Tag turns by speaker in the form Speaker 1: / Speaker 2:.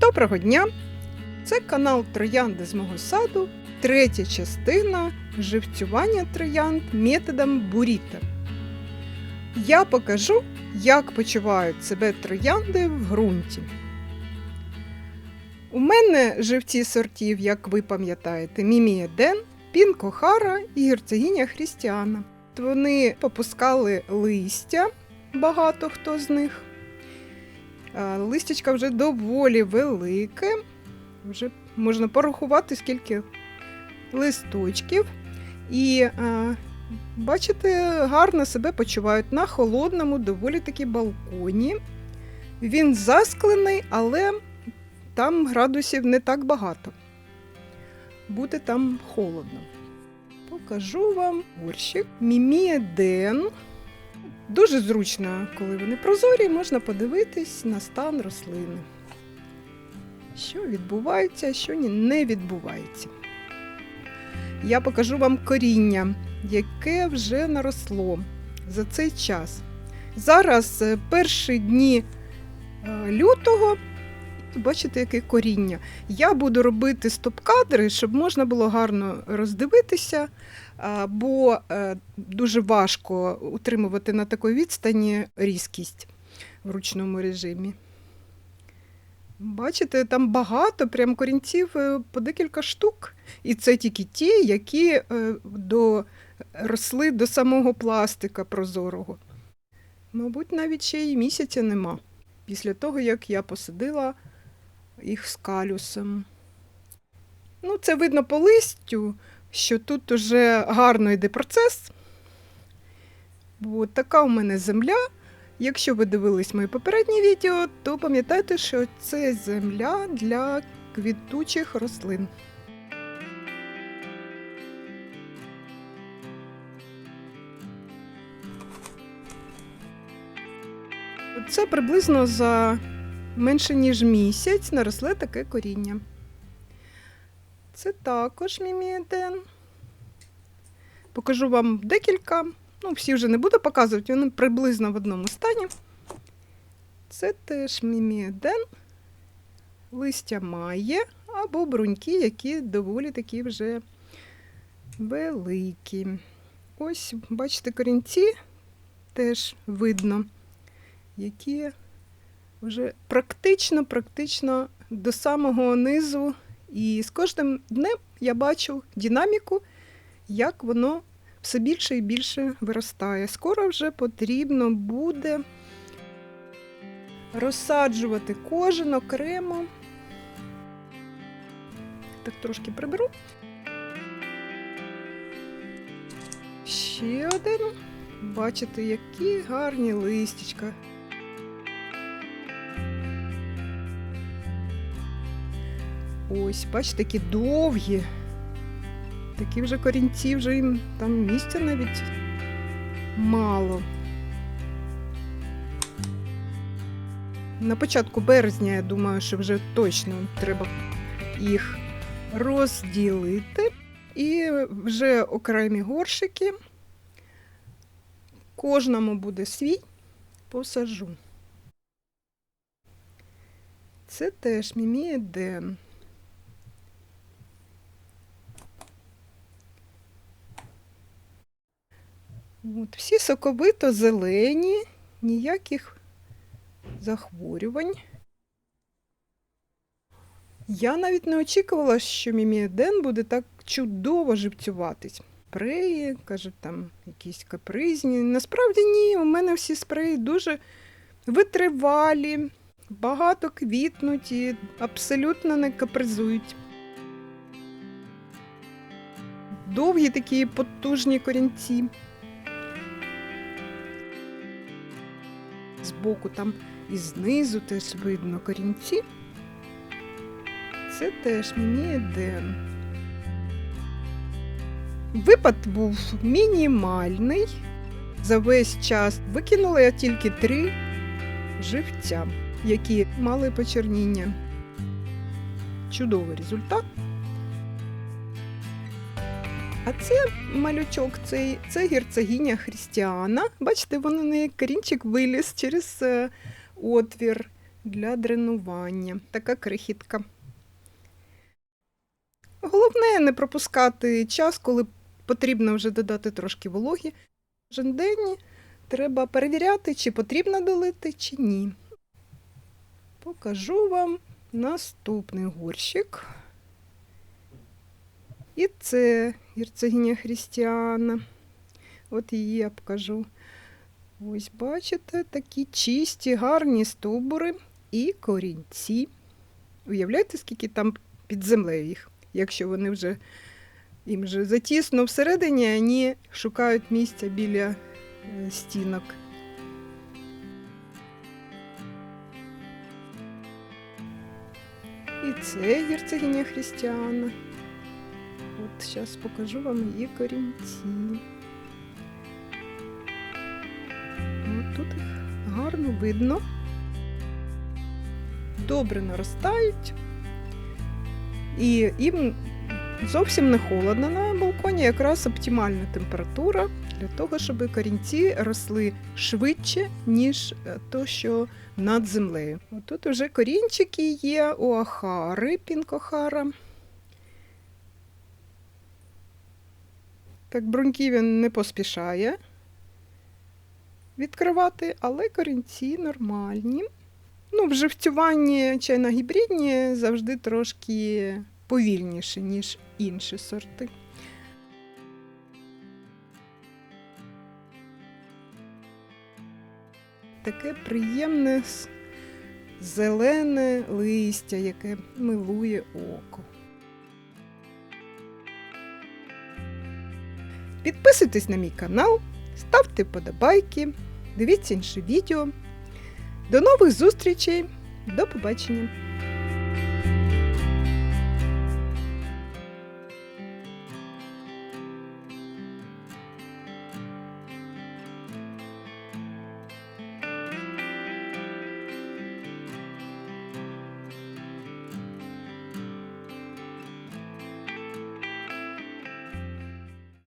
Speaker 1: Доброго дня! Це канал Троянди з мого саду, третя частина живцювання троянд методом буріта. Я покажу, як почувають себе троянди в ґрунті. У мене живці сортів, як ви пам'ятаєте, Мімія Ден, Пінко Хара і герцогиня Хрістіана. Вони попускали листя, багато хто з них. Листячка вже доволі велике. Вже можна порахувати, скільки листочків. І а, бачите, гарно себе почувають на холодному, доволі таки балконі. Він засклений, але там градусів не так багато. Буде там холодно. Покажу вам горщик Мімія Ден. Дуже зручно, коли вони прозорі, можна подивитись на стан рослини. Що відбувається, що не відбувається. Я покажу вам коріння, яке вже наросло за цей час. Зараз е, перші дні е, лютого. Бачите, яке коріння. Я буду робити стоп-кадри, щоб можна було гарно роздивитися, бо е, дуже важко утримувати на такій відстані різкість в ручному режимі. Бачите, там багато прям корінців е, по декілька штук. І це тільки ті, які е, до, росли до самого пластика прозорого. Мабуть, навіть ще й місяця нема. Після того, як я посадила їх з калюсом. Ну, це видно по листю, що тут уже гарно йде процес. Бо така у мене земля. Якщо ви дивились моє попереднє відео, то пам'ятайте, що це земля для квітучих рослин. Це приблизно за менше ніж місяць наросле таке коріння. Це також міміеден. Покажу вам декілька. Ну, всі вже не буду показувати, вони приблизно в одному стані. Це теж міміеден. Листя має або бруньки, які доволі такі вже великі. Ось, бачите, корінці теж видно, які вже практично, практично до самого низу. І з кожним днем я бачу динаміку, як воно все більше і більше виростає. Скоро вже потрібно буде розсаджувати кожен окремо. Так трошки приберу. Ще один. Бачите, які гарні листячка. Ось, бачите, такі довгі. Такі вже корінці, вже їм там місця навіть мало. На початку березня, я думаю, що вже точно треба їх розділити. І вже окремі горшики. Кожному буде свій посажу. Це теж мімія Ден. От, всі соковито зелені, ніяких захворювань. Я навіть не очікувала, що міміеден буде так чудово живцюватись. Спреї, кажуть, там якісь капризні. Насправді ні, у мене всі спреї дуже витривалі, багато квітнуть і абсолютно не капризують. Довгі такі потужні корінці. Збоку там і знизу теж видно корінці. Це теж мені Еден. Випад був мінімальний. За весь час викинула я тільки три живця, які мали почерніння. Чудовий результат. А це малючок, цей, це герцогиня Христіана. Бачите, вон у неї корінчик виліз через е, отвір для дренування. Така крихітка. Головне не пропускати час, коли потрібно вже додати трошки вологі. Кожен день треба перевіряти, чи потрібно долити, чи ні. Покажу вам наступний горщик. І це герцогиня Христіана. От її я покажу. Ось бачите, такі чисті, гарні стовбури і корінці. Уявляєте, скільки там під землею їх, якщо вони вже їм вже затісно всередині, вони шукають місця біля е, стінок. І це герцогиня Христіана. Зараз покажу вам її корінці. От тут їх гарно видно. Добре наростають. І їм зовсім не холодно на балконі, якраз оптимальна температура для того, щоб корінці росли швидше, ніж е, то, що над землею. Тут вже корінчики є у ахари, пінкохара. Так, бруньки він не поспішає відкривати, але корінці нормальні. Ну, в живцюванні чайно-гібридні завжди трошки повільніше, ніж інші сорти. Таке приємне зелене листя, яке милує око. Підписуйтесь на мій канал, ставте подобайки, дивіться інші відео. До нових зустрічей, до побачення!